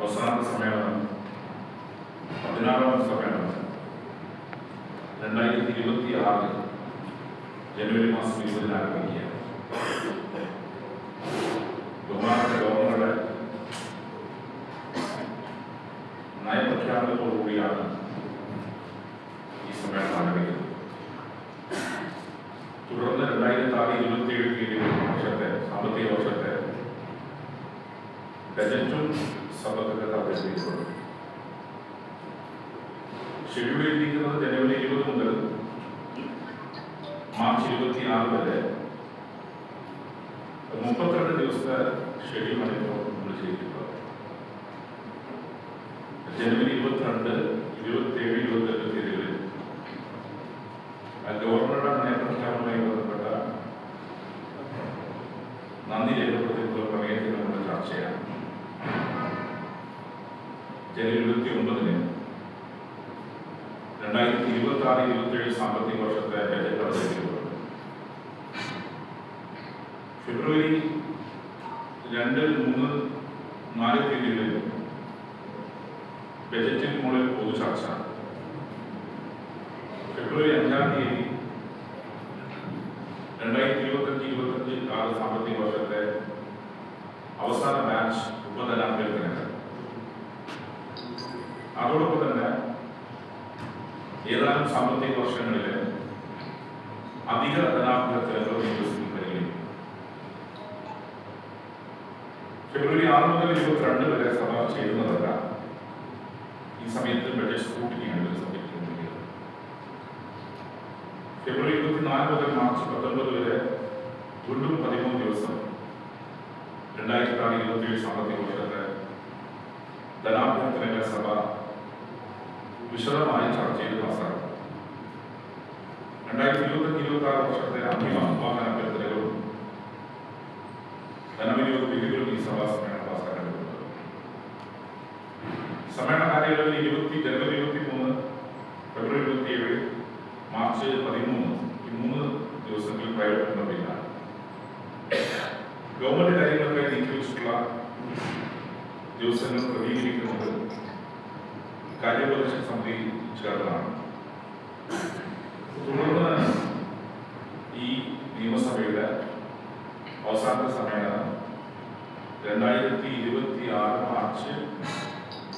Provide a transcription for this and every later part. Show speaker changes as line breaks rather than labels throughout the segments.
അവസാനത്തെ സമ്മേളനം പതിനാറാം സമ്മേളനം. രണ്ടായിരത്തി ഇരുപത്തി ആറ് ജനുവരി മാസം ഇരുപതിന് ആരംഭിക്കുകയാണ്. ബഹുമാനപ്പെട്ട ഗവർണറുടെ നയപ്രഖ്യാപനത്തോടുകൂടിയാണ് ഈ സമ്മേളനം ആരംഭിക്കുന്നത്. തുടർന്ന് രണ്ടായിരത്തി ആറ് ഇരുപത്തി ഏഴ് ഇരുപത് വർഷത്തെ സാമ്പത്തിക വർഷത്തെ ബജറ്റും സഭത്തിൽ അവതരിപ്പിക്കപ്പെടും ഷെഡ്യൂൾ ചെയ്തിരിക്കുന്നത് ജനുവരി ഇരുപത് മുതൽ മാർച്ച് ഇരുപത്തി ആറ് വരെ. മുപ്പത്തിരണ്ട് ദിവസത്തെ ഷെഡ്യൂളാണ് ഇപ്പോൾ നമ്മൾ ചെയ്തിട്ടുള്ളത്. ജനുവരി ഇരുപത്തിരണ്ട് ഇരുപത്തിയേഴ് ഇരുപത്തെട്ട് തീയതികളിൽ ഗവർണറുടെ നയപ്രഖ്യാപനവുമായി ബന്ധപ്പെട്ട നന്ദി രേഖപ്പെടുത്തിയിട്ടുള്ള പ്രമേയത്തിൽ നമ്മൾ ചർച്ച ചെയ്യാം ജനുവരി ഇരുപത്തി ഒമ്പതിന് രണ്ടായിരത്തി ഇരുപത്തി ആറ് ഇരുപത്തി ഏഴ് സാമ്പത്തിക വർഷത്തെ ബജറ്റ് അവതരിപ്പിക്കപ്പെടും ഫെബ്രുവരി രണ്ട് മൂന്ന് നാല് തീയതികളിൽ ബജറ്റിന് മുകളിൽ പൊതു ചർച്ച. ഫെബ്രുവരി അഞ്ചാം തീയതി രണ്ടായിരത്തി ഇരുപത്തഞ്ച് ഇരുപത്തഞ്ച് ആറ് സാമ്പത്തിക വർഷത്തെ അവസാന ബാച്ച് ഉപധനാഭ്യർത്ഥനകൾ അതോടൊപ്പം തന്നെ ഏതാനും സാമ്പത്തിക വർഷങ്ങളിൽ അധിക ധനാഭ്യർത്ഥനകൾ പരിഗണിക്കും ഫെബ്രുവരി ആറ് മുതൽ ഇരുപത്തിരണ്ട് വരെ സഭ ചേരുന്നതല്ല. ഈ സമയത്ത് ബഡ്ജറ്റ് സ്കൂട്ടിനിയാണ് ഇവർ ഫെബ്രുവരി ഇരുപത്തിനാല് മുതൽ മാർച്ച് പത്തൊൻപത് വരെ വീണ്ടും പതിമൂന്ന് ദിവസം. രണ്ടായിരത്തി ആറ് ഇരുപത്തിയേഴ് സാമ്പത്തിക വർഷത്തെ ധനാഭ്യർത്ഥനകളെ സഭ വിശദമായി ചർച്ച ചെയ്ത് പാസ്സാക്കും. രണ്ടായിരത്തി ഇരുപത്തഞ്ച് ഇരുപത്തി ആറ് വർഷത്തെ അന്തിമ വാഹന അഭ്യർത്ഥനകളും ധനവിനിയോഗ ബില്ലുകളും ഈ സഭാ സമ്മേളനം പാസ്സാക്കേണ്ടതുണ്ട് സമ്മേളന കാലയളവിൽ ഇരുപത്തി ജനുവരി ഇരുപത്തി മൂന്ന് ഫെബ്രുവരി ഇരുപത്തിയേഴ് മാർച്ച് പതിമൂന്ന് ഈ മൂന്ന് ദിവസങ്ങളിൽ പ്രയോജനം ഗവൺമെന്റ് കാര്യങ്ങൾക്കായി നീക്കിവെച്ചിട്ടുള്ള ദിവസങ്ങൾ ക്രമീകരിക്കുന്നത് കാര്യോപദേശ സമിതി ചേർന്നാണ് തുടർന്ന് ഈ നിയമസഭയുടെ അവസാന സമ്മേളനം രണ്ടായിരത്തി ഇരുപത്തി ആറ് മാർച്ച്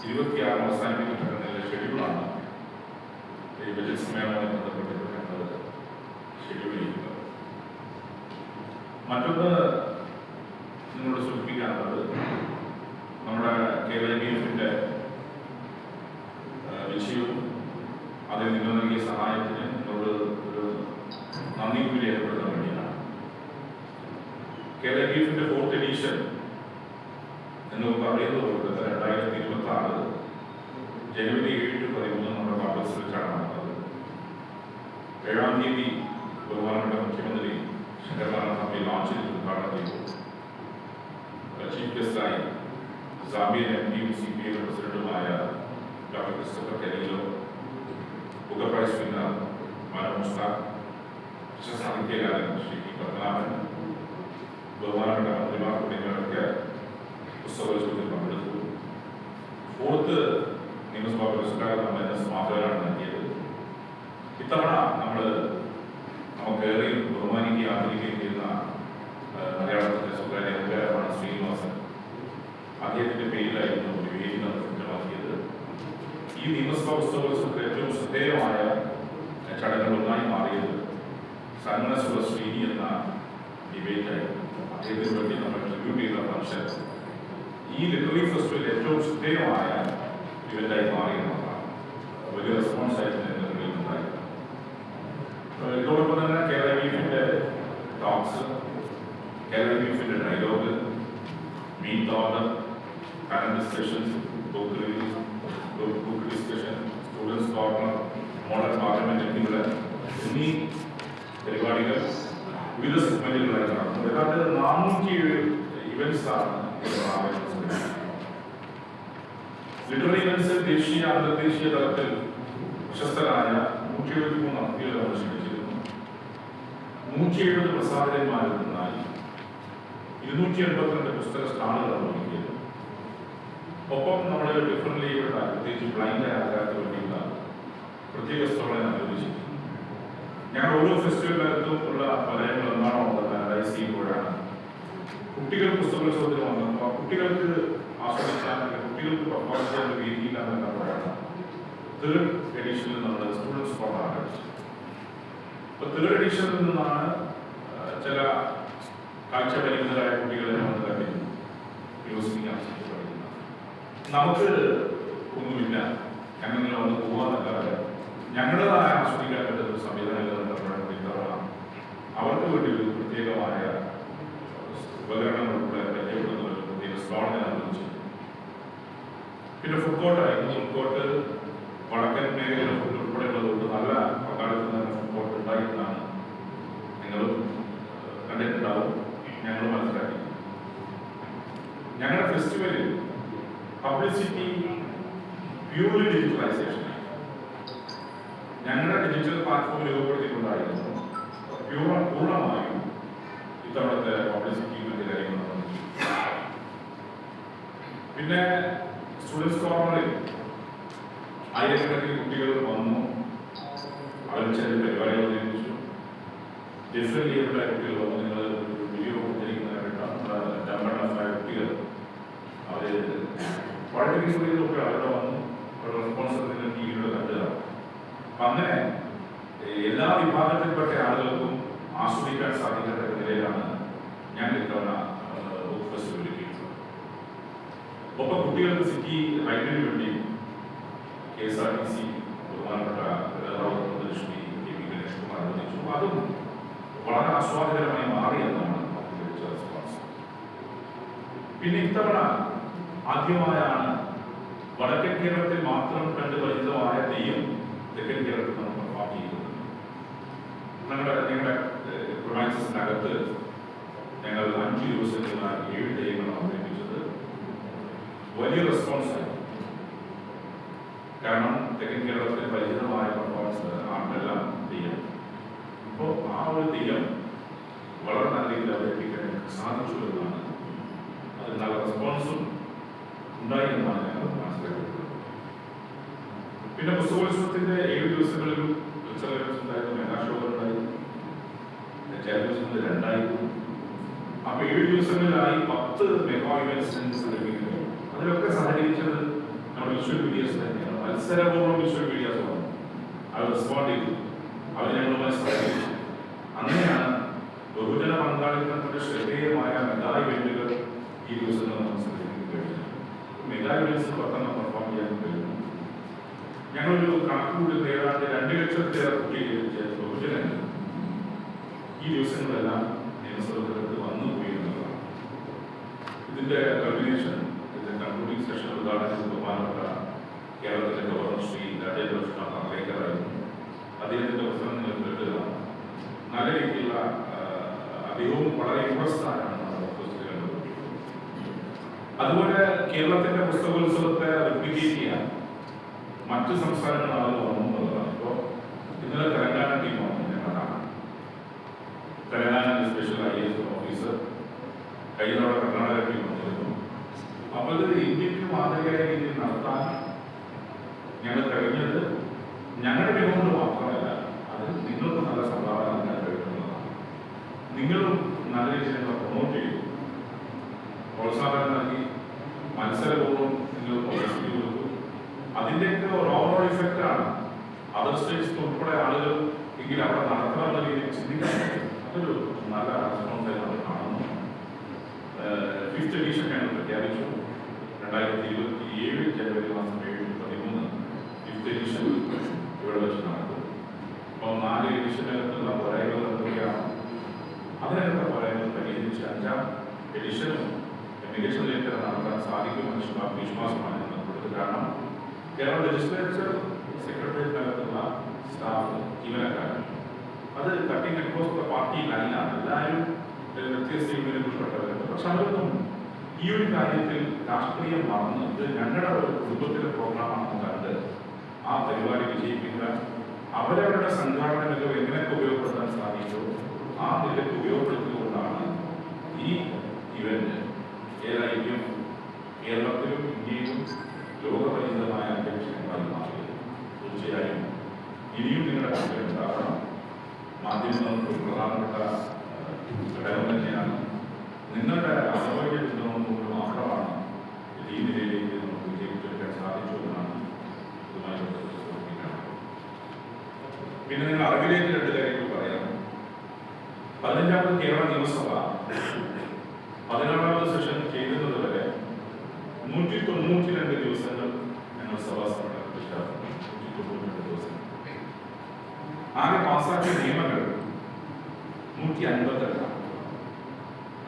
ഇരുപത്തിയാറ് അവസാനിപ്പിക്കപ്പെടുന്നതിലെ ഷെഡ്യൂളാണ് ഈ ബജറ്റ് സമ്മേളനവുമായി ബന്ധപ്പെട്ട് ഞങ്ങൾ ഷെഡ്യൂൾ ചെയ്യുന്നത്. മറ്റൊന്ന് നിങ്ങളോട് സൂചിപ്പിക്കാനുള്ളത് നമ്മുടെ കേരള ബി എഫിന്റെ വിഷയവും അതിൽ നിങ്ങൾ നൽകിയ സഹായത്തിന് നമ്മൾ ഒരു നന്ദി കൂടി രേഖപ്പെടുത്താൻ വേണ്ടിയാണ്. കേരള ഗീഫിന്റെ ഫോർത്ത് എഡീഷൻ എന്ന് പറയുന്നത് രണ്ടായിരത്തി ഇരുപത്തി ആറ് ജനുവരി ഏഴ് ടു പതിമൂന്ന് നമ്മുടെ പാർട്ടി വെച്ചാണ് നടന്നത്. ഏഴാം തീയതി ബഹുമാനപ്പെട്ട മുഖ്യമന്ത്രി ശങ്കർനാഥ് തമ്പി ലോഞ്ച് ചെയ്ത് ഉദ്ഘാടനം ചെയ്തു. ചീഫ് ഗസ്റ്റായി സാബിയൻ എം പിയും സി പി ഐ പ്രസിഡന്റുമായ doctor Christopher കെനിലോ Booker prize winner Manav Mushtaq സാഹിത്യകാരൻ ശ്രീ പത്മനാഭൻ ബഹുമാനപ്പെട്ട മന്ത്രിമാർ തുടങ്ങിയവരൊക്കെ പുസ്തകോത്സവത്തിൽ പങ്കെടുത്തു ഫോർത്ത് നിയമസഭാ പുരസ്കാരം നമ്മൾ എൻ എസ് മാധവനാണ് നൽകിയത് ഇത്തവണ നമ്മൾ നമുക്കേറെ ബഹുമാനിക്കുകയും ആദരിക്കുകയും ചെയ്യുന്ന ആ, മലയാളത്തിലെ സ്വകാര്യ അധികാരമാണ് ശ്രീനിവാസൻ അദ്ദേഹത്തിന്റെ പേരിലായിരുന്നു ഒരു വേദി നമ്മൾ സജ്ജമാക്കിയത് ഈ നിയമസഭാ പുസ്തകോത്സവത്തിൽ ഏറ്റവും ശ്രദ്ധേയമായ ചടങ്ങുകളൊന്നായി മാറിയത് സന്മനസ്സുള്ള ശ്രീനി എന്ന ഡിബേറ്റായിരുന്നു. അദ്ദേഹത്തിന് വേണ്ടി നമ്മൾ ട്രിബ്യൂട്ട് ചെയ്ത ഫംഗ്ഷൻ ഈ ലിറ്റററി ഫെസ്റ്റിവൽ ഏറ്റവും ശ്രദ്ധേയമായ ഇവന്റായി മാറി എന്നുള്ളതാണ്. വലിയ റെസ്പോൺസ് ആയിരുന്നു എന്റെ മുന്നിൽ ഉണ്ടായി. ഏഹ് ഇതോടൊപ്പം തന്നെ കേരള ബീഫിന്റെ ടോക്സ് കേരള ബീഫിന്റെ dialogue meet order panel discussions book book discussion students corner model parliament എന്നിവിടെ എന്നീ പരിപാടികൾ വിവിധ സെഗ്മെന്റുകളായി നടന്നു ഏതാണ്ട് നാനൂറ്റി ഇവന്റ്സ് ആണ് ലിറ്റററി ഇവന്റ്സിൽ ദേശീയ അന്തർദേശീയ തലത്തിൽ പ്രശസ്തരായ നൂറ്റി എഴുപത്തി മൂന്ന് അതിഥികളെ നമ്മൾ ക്ഷണിച്ചിരുന്നു നൂറ്റി എഴുപത് പ്രസാധകന്മാരിൽ നിന്നായി ഇരുന്നൂറ്റി എൺപത്തിരണ്ട് പുസ്തക സ്റ്റാളുകൾ ഒപ്പം നമ്മളെ ചെയ്യപ്പെട്ട പ്രത്യേകിച്ച് ബ്ലൈൻഡ് ആൾക്കാർക്ക് വേണ്ടിയുള്ള പ്രത്യേക സ്ഥലങ്ങളെ അനുവദിച്ചു ഞങ്ങൾ ഓരോ ഫെസ്റ്റിവലിനകത്തും ഉള്ള പലയങ്ങൾ എന്താണോ ഉള്ളത് അനലൈസ് ചെയ്യുമ്പോഴാണ് കുട്ടികൾ പുസ്തകോത്സവത്തിന് വന്നപ്പോൾ കുട്ടികൾക്ക് ആസ്വദിക്കാൻ കുട്ടികൾക്ക് പെർഫോമൻസ് ചെയ്യാൻ വേദിയില്ലാന്ന് കണ്ടപ്പോഴാണ് തേർഡ് എഡിഷനിൽ നമ്മൾ സ്റ്റുഡൻസ് ഫോർ ആർട്ട് അപ്പോൾ തേർഡ് എഡിഷനിൽ നിന്നാണ് ചില കാഴ്ച പരിമിതരായ കുട്ടികളെ നമ്മൾ തന്നെ യൂസിങ് പഠിക്കുന്നത്. നമുക്ക് ഒന്നുമില്ല. ഞങ്ങൾ വന്ന് പോകാന്നല്ലാതെ ഞങ്ങളുടേതായ ആസ്വദിക്കാൻ പറ്റുന്ന ഒരു സംവിധാനം കണ്ടപ്പോഴാണ് ഇത്തവണ അവർക്ക് വേണ്ടി ഒരു പ്രത്യേകമായ ഉപകരണങ്ങൾ ഉൾപ്പെടെ ഒരു പ്രത്യേക സ്ലോട്ട് അനുവദിച്ചു പിന്നെ ഫുഡ് ആയിരുന്നു ഫുഡ് കോർട്ട് വടക്കൻ മേഖലയിലെ ഫുഡ് ഉൾപ്പെടെയുള്ളതുകൊണ്ട് നല്ല പങ്കാളിത്തം തന്നെ ഫുഡ് കോർട്ട് ഉണ്ടായിരുന്നാണ് നിങ്ങളും ഏഹ്, കണ്ടിട്ടുണ്ടാവും. ഞങ്ങൾ മനസ്സിലാക്കി. ഞങ്ങളുടെ ഫെസ്റ്റിവലിൽ പബ്ലിസിറ്റി പ്യൂർലി ഡിജിറ്റലൈസേഷൻ ഞങ്ങളുടെ ഡിജിറ്റൽ പ്ലാറ്റ്ഫോം രൂപപ്പെടുത്തിക്കൊണ്ടായിരുന്നു. പ്യൂർ പൂർണമായും ഇത്തവണത്തെ പബ്ലിസിറ്റി കാര്യങ്ങൾ നടന്നു. പിന്നെ സ്റ്റുഡൻസ് കോർണറിൽ ആയിരക്കണക്കിന് കുട്ടികൾ വന്നു. അവർ ചില പരിപാടികൾ അവതരിപ്പിച്ചു ഡിഫറെന്റ് ചെയ്യപ്പെട്ട കുട്ടികൾ വന്നു. നിങ്ങൾ വീഡിയോ കൊടുത്തിരിക്കുന്നതായ കുട്ടികൾ. അവർ വളരെ കുട്ടികളൊക്കെ അവരുടെ വന്നു. അവരുടെ കണ്ടതാണ് അപ്പൊ അങ്ങനെ എല്ലാ വിഭാഗത്തിൽപ്പെട്ട ആളുകൾക്കും ആസ്വദിക്കാൻ സാധിക്കുന്ന നിലയിലാണ് ഞാൻ ഇത്തവണ ബുക്ക് ഫെസ്റ്റിവൽ ഒരുക്കിയിട്ടുള്ളത്. ഒപ്പം കുട്ടികൾക്ക് സിറ്റി റൈഡിന് വേണ്ടി K S R T C ബഹുമാനപ്പെട്ട മന്ത്രി കെ വി ഗണേഷ്കുമാർ അതും വളരെ ആസ്വാദകരമായി മാറി എന്നാണ് പിന്നെ ഇത്തവണ ആദ്യമായാണ് വടക്കൻ കേരളത്തിൽ മാത്രം കണ്ടുപരിചിതമായ തെയ്യം തെക്കൻ കേരളത്തിൽ നമ്മൾ പെർഫോം ചെയ്യുന്നത് നമ്മുടെ ഞങ്ങളുടെ പ്രൊമാൻസിനകത്ത് ഞങ്ങൾ അഞ്ച് ദിവസത്തിലുള്ള ഏഴ് ദൈവങ്ങൾ അവതരിപ്പിച്ചത്. വലിയ റെസ്പോൺസ് ആയി കാരണം തെക്കൻ കേരളത്തിൽ പരിചിതമായ പെർഫോമൻസ് ആണെല്ലാം തെയ്യം. ഇപ്പോൾ ആ ഒരു തെയ്യം വളരെ നല്ല രീതിയിൽ അവതരിപ്പിക്കാൻ സാധിച്ചു എന്നാണ്. അത് നല്ല റെസ്പോൺസും ഉണ്ടായി എന്നാണ് ഞങ്ങൾ മനസ്സിലാക്കിയിട്ടുള്ളത് പിന്നെ പുസ്തകോത്സവത്തിന്റെ ഏഴ് ദിവസങ്ങളിലും ഉത്സവം ഉണ്ടായിരുന്നു മെഗാഷോകൾ ഉണ്ടായിരുന്നു രണ്ടായിരുന്നു അപ്പൊ ഏഴ് ദിവസങ്ങളിലായി പത്ത് മെഗാ അതിലൊക്കെ സഹകരിച്ചത് നമ്മുടെ വിഷ്വൽ മീഡിയസ് തന്നെയാണ്. മത്സരപൂർവം വിഷ്വൽ മീഡിയാസ് വന്നു അവർ റെസ്പോണ്ട് ചെയ്തു. അവർ ഞങ്ങളുമായി സഹകരിച്ചു. അങ്ങനെയാണ് ബഹുജന പങ്കാളിത്തത്തിന്റെ ശ്രദ്ധേയമായ മെഗാ ഇവന്റുകൾ ഈ ദിവസങ്ങൾ മെഗാ ഇവന്റ്സ് പെട്ടെന്ന് പെർഫോം ചെയ്യാൻ കഴിഞ്ഞു ഞങ്ങളൊരു കണക്കുകൂടി ഏതാണ്ട് രണ്ട് ലക്ഷത്തിലേറെ കുട്ടികൾ ബഹുജനങ്ങൾ ഈ ദിവസങ്ങളെല്ലാം നിയമസഭകൾക്ക് വന്നു പോയി ഇതിന്റെ കമ്പിനേഷൻ കൺക്ലൂഡിംഗ് സെഷൻ ഉദ്ഘാടനം ബഹുമാനപ്പെട്ട കേരളത്തിലെ ഗവർണർ ശ്രീ രാജേന്ദ്രകൃഷ്ണ അർലേക്കറായിരുന്നു അദ്ദേഹത്തിന്റെ പ്രസംഗം നിങ്ങൾ നല്ല രീതിയിലുള്ള അദ്ദേഹവും വളരെ കണ്ടത്. അതുപോലെ കേരളത്തിന്റെ പുസ്തകോത്സവത്തെ റിപ്ലിക്കേറ്റ് ചെയ്യാൻ മറ്റ് ആളുകൾ വന്നു എന്നുള്ളതാണ് ഇപ്പോൾ ഇന്നലെ തെലങ്കാന ടീം വന്നു. ഞങ്ങളാണ് Telangana special I S officer കഴിഞ്ഞോടെ Karnataka team വന്നിരുന്നു. അപ്പോൾ ഇത് ഇന്ത്യയ്ക്ക് മാതൃകയായ രീതിയിൽ നടത്താൻ ഞങ്ങൾ കഴിഞ്ഞത് ഞങ്ങളുടെ മികവുകൊണ്ട് മാത്രമല്ല അത് നിങ്ങൾക്ക് നല്ല സംഭാവന നൽകാൻ കഴിയുന്നതാണ്. നിങ്ങളും നല്ല രീതിയിൽ ഞങ്ങളെ പ്രൊമോട്ട് ചെയ്തു. പ്രോത്സാഹനം നൽകി. മത്സരപൂർവം നിങ്ങൾ കൊടുത്തു. അതിന്റെയൊക്കെ ഒരു ഓവറോൾ ഇഫക്റ്റ് ആണ്. അതർ സ്റ്റേറ്റ്സ് ഉൾപ്പെടെ ആളുകൾ എങ്കിൽ അവിടെ നടത്തണമെന്ന രീതിയിൽ ചിന്തിക്കാൻ അതൊരു നല്ല റെസ്പോൺസായി നമ്മൾ കാണുന്നു ഫിഫ്ത്ത് ഞങ്ങൾ പ്രഖ്യാപിച്ചു രണ്ടായിരത്തി ഇരുപത്തി ഏഴ് ജനുവരി മാസം ഏഴ് പതിമൂന്ന് ഫിഫ്ത്ത് എഡീഷൻ ഇവിടെ വെച്ച് നടക്കും. അപ്പോൾ നാല് എഡീഷനകത്തുള്ള പോരായ്മകൾ എന്തൊക്കെയാണ്? അതിനകത്തെ പോരായ്മകൾ പരിഹരിച്ച് അഞ്ചാം എഡീഷനും മികച്ച നിലയിൽ നടത്താൻ സാധിക്കുമെന്ന് വിശ്വാ- വിശ്വാസമാണ്. കാരണം കേരള ലെജിസ്ലേച്ചർ സെക്രട്ടേറിയറ്റിനകത്തുള്ള സ്റ്റാഫ് ജീവനക്കാരൻ അത് കട്ടിങ് അക്രോസ് പാർട്ടി ലൈനാണ് എല്ലാവരും വ്യത്യസ്ത യൂണിയനുകൾപ്പെട്ടവരുണ്ട് പക്ഷെ അവരൊന്നും ഈ ഒരു കാര്യത്തിൽ രാഷ്ട്രീയം മറന്ന് ഇത് ഞങ്ങളുടെ ഒരു കുടുംബത്തിലെ പ്രോഗ്രാമാണെന്ന് കണ്ട് ആ പരിപാടി വിജയിപ്പിക്കുക അവരവരുടെ സംഘാടന മികവ് എങ്ങനെയൊക്കെ ഉപയോഗപ്പെടുത്താൻ സാധിക്കുമോ ആ നിലയ്ക്ക് ഉപയോഗപ്പെടുത്തിക്കൊണ്ടാണ് ഈ ഇവന്റ് കേരളത്തിലും ഇന്ത്യയിലും ലോകപരിചിതമായ തീർച്ചയായും. ഇനിയും നിങ്ങളുടെ താല്പര്യം ഉണ്ടാകണം മാധ്യമങ്ങൾക്ക് പ്രധാനപ്പെട്ട ഏഹ്, ഘടകം തന്നെയാണ്. നിങ്ങളുടെ ആരോഗ്യ പിന്തുണ മാത്രമാണ് ഇത് ഈ നമുക്ക് വിജയിച്ചെടുക്കാൻ സാധിച്ചു എന്നാണ് ഇതുമായി ബന്ധപ്പെട്ട് സൂചിപ്പിക്കുന്നത് പിന്നെ നിങ്ങൾ അറിവിലേക്ക് രണ്ട് കാര്യങ്ങൾ പറയാം. പതിനഞ്ചാമത് കേരള നിയമസഭ. പതിനാറാമത് സെഷൻ ചെയ്യുന്നത് വരെ നൂറ്റി തൊണ്ണൂറ്റി രണ്ട് ദിവസങ്ങൾ ഞങ്ങൾ സഭാ പ്രതിഷ്ഠാപനം ആകെ പാസാക്കിയ നിയമങ്ങൾ നൂറ്റി അൻപത്തെട്ടാണ്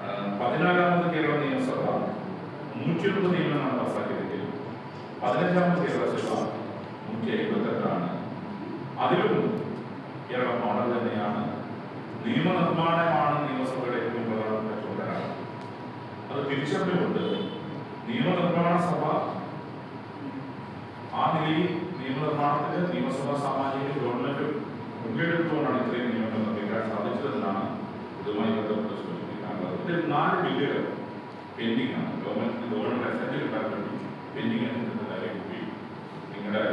ആ, പതിനാലാമത് കേരള നിയമസഭ നൂറ്റി ഒൻപത് നിയമങ്ങളാണ് പാസാക്കിയതെങ്കിൽ പതിനഞ്ചാമത് കേരള സഭ നൂറ്റി അൻപത്തെട്ടാണ് അതിലും കേരള മോഡൽ തന്നെയാണ്. നിയമനിർമ്മാണമാണ് നിയമസഭയുടെ ഏറ്റവും പ്രധാനപ്പെട്ട ചുമതല അത് തിരിച്ചറിഞ്ഞുകൊണ്ട് നിയമനിർമ്മാണ സഭ ആ നിലയിൽ നിയമനിർമ്മാണത്തിന് നിയമസഭ സാമാജിക ഗവൺമെന്റ് മുൻകൈയെടുത്തുകൊണ്ടാണ് ഇത്രയും നിയമങ്ങൾ നിർമ്മിക്കാൻ സാധിച്ചതെന്നാണ് ഇതുമായി ബന്ധപ്പെട്ട് സൂചിപ്പിക്കാനുള്ളത്. ഇതിൽ നാല് ബില്ലുകൾ പെൻഡിംഗ് ആണ് ഗവൺമെന്റ് ഗവൺമെന്റ് അസന്റ് കിട്ടാൻ വേണ്ടി പെൻഡിംഗ് നിങ്ങളുടെ